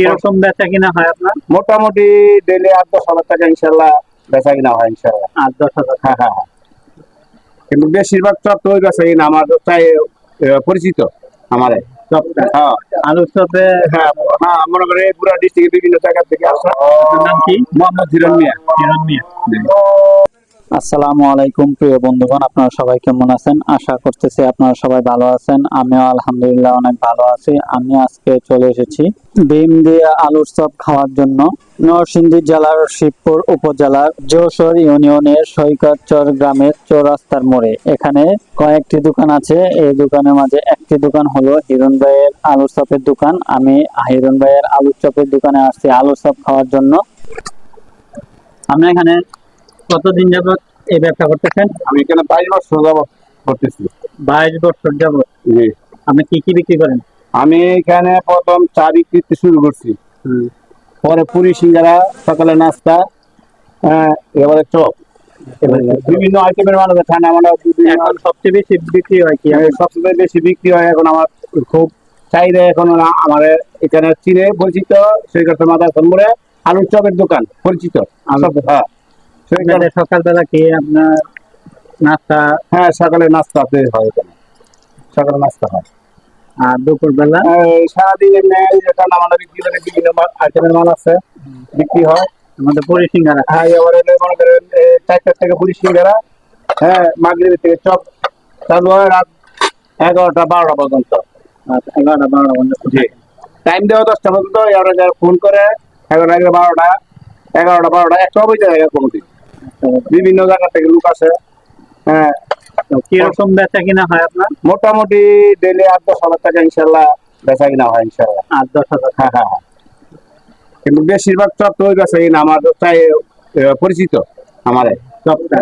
কীরকম বেচা কিনা হয় আপনার? মোটামুটি ডেলি আট দশ হাজার টাকা ইনশাল্লাহ বেচা কিনা হয় ইনশাল্লাহ। আট দশ হাজার হ্যাঁ হ্যাঁ হ্যাঁ। কিন্তু বেশিরভাগ চপ তো ওই বেচা কিনা আমার পরিচিত আমারে। চপটা হ্যাঁ। চপে? হ্যাঁ হ্যাঁ মনে করে পুরা বিভিন্ন জায়গা থেকে আসা। নাম কি? মোহাম্মদ হিরণ মিয়া। কিরণ মিয়া। আসসালামু আলাইকুম, প্রিয় বন্ধুগণ, আপনারা সবাই কেমন আছেন? আশা করতেছি আপনারা সবাই ভালো আছেন। আমিও আলহামদুলিল্লাহ অনেক ভালো আছি। আমি আজকে চলে এসেছি ডিম দিয়ে আলুর চপ খাওয়ার জন্য নরসিংদী জেলার শিবপুর উপজেলার যশোর ইউনিয়নের সৈকতচর গ্রামের চৌরাস্তার মোড়ে। এখানে কয়েকটি দোকান আছে। এই দোকানের মাঝে একটি দোকান হলো হিরণ ভাইয়ের আলুর চপের দোকান। আমি হিরণ ভাইয়ের আলুর চপের দোকানে আসছি আলুর চপ খাওয়ার জন্য। আপনি এখানে কতদিন যাবত এই ব্যবসা করতেছেন? আমি এখানে বাইশ বছর যাবত করতেছি। বাইশ বছর যাবত জি। আপনি কি কি বিক্রি করেন? আমি এখানে প্রথম চা বিক্রিতে শুরু করছি। পরে পুরি সিঙ্গারা সকালে নাস্তা হ্যাঁ এবারে চপ। বিভিন্ন আইটেমের মানুষ এখানে আমরা এখন সবচেয়ে বেশি বিক্রি হয় কি? সবচেয়ে বেশি বিক্রি হয় এখন আমার খুব চাহিদা এখন আমার এখানে চিনে পরিচিত। সৈকত মাথা সম্বরে আলুর চপের দোকান পরিচিত। হ্যাঁ। আপনাদের সকালবেলা কি আপনার নাস্তা? হ্যাঁ সকালে নাস্তাতে হয় এখানে। সকালে নাস্তা হয়। আর দুপুরবেলা? সারাদিন এমনি আমাদের বিক্রি বিভিন্ন আইটেমের মাল আছে বিক্রি হয়। আমাদের পুরি সিঙ্গারা। হ্যাঁ এবারে এলে মনে করেন চারটার থেকে পুরি সিঙ্গারা হ্যাঁ মাগরিব থেকে চপ চালু হয় রাত এগারোটা বারোটা পর্যন্ত। এগারোটা বারোটা পর্যন্ত। জি। টাইম দেওয়া দশটা পর্যন্ত এবারে ফোন করে এগারোটা এগারো বারোটা এগারোটা বারোটা একটা হবে জায়গা কোনোদিন বিভিন্ন জায়গা থেকে লোক আসে। হ্যাঁ। কীরকম বেচা কিনা হয় আপনার? মোটামুটি ডেলি আট দশ হাজার টাকা ইনশাল্লাহ বেচা কিনা হয় ইনশাল্লাহ। আট দশ হাজার হ্যাঁ হ্যাঁ হ্যাঁ। কিন্তু বেশিরভাগ চপ তো বেচা কিনা আমার পরিচিত আমারে।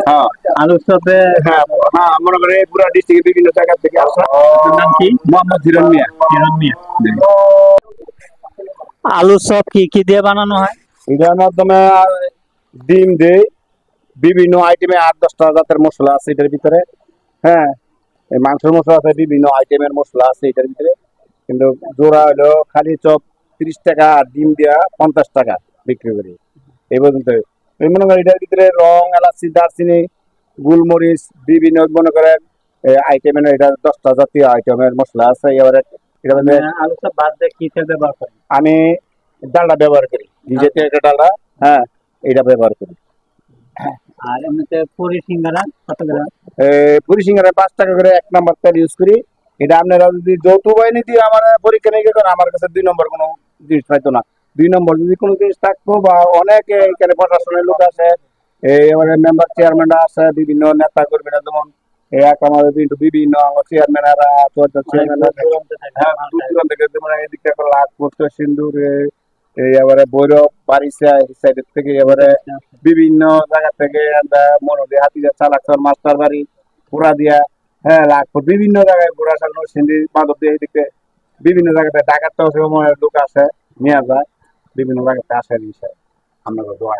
হ্যাঁ। আলুর চপে? হ্যাঁ হ্যাঁ মনে করে পুরা ডিস্ট্রিক্টের বিভিন্ন জায়গা থেকে আসা। আপনার নাম কি? মোহাম্মদ হিরণ মিয়া। কিরণ মিয়া। আলুর চপ কি কি দিয়ে বানানো হয়? এটার মাধ্যমে ডিম দেই বিভিন্ন আইটেমে আট দশটা জাতের মশলা আছে এটার ভিতরে। হ্যাঁ এই মাংসের মশলা আছে বিভিন্ন আইটেমের মশলা আছে এটার ভিতরে। কিন্তু জোড়া হলো খালি চপ তিরিশ টাকা আর ডিম দেওয়া পঞ্চাশ টাকা বিক্রি করি। এই পর্যন্ত। এই মনে করেন এটার ভিতরে রং এলাচি দারচিনি গোলমরিচ বিভিন্ন মনে করেন আইটেমের এটা দশটা জাতীয় আইটেমের মশলা আছে। এবারে এটা তেল আমি ডালটা ব্যবহার করি। নিজেতে একটা ডালটা হ্যাঁ এটা ব্যবহার করি। আর এমনিতে পুরি সিঙ্গারা কত গ্রাম পুরি সিঙ্গারে পাঁচ টাকা করে এক নাম্বার তেল ইউজ করি। এটা আপনারা যদি যৌথ বাহিনী দিয়ে আমার পরীক্ষা নিরীক্ষা করেন আমার কাছে দুই নম্বর কোনো জিনিস পাইতো না। দুই নম্বর যদি কোনো জিনিস থাকতো বা অনেক এখানে প্রশাসনের লোক আছে এবারে মেম্বার চেয়ারম্যানরা আছে বিভিন্ন নেতা কর্মীরা যেমন এক আমাদের বিভিন্ন বিভিন্ন চেয়ারম্যানরা চেয়ারম্যান দূর দূরান্ত থেকে। যেমন এদিক থেকে লাখপুর সিন্দুর এই এবারে বৈরব বারিসা এই থেকে এবারে বিভিন্ন জায়গা থেকে আমরা মনোদি হাতিজা চালাকর মাস্টার বাড়ি পুরা দিয়া হ্যাঁ লাখপুর বিভিন্ন জায়গায় ঘোরা সাজানো, সিন্ধি মাধব দিয়ে এদিকে বিভিন্ন জায়গাতে ডাকাত লোক আসে, নিয়ে যায়, বিভিন্ন জায়গাতে আসে বিষয় আমরা দোয়া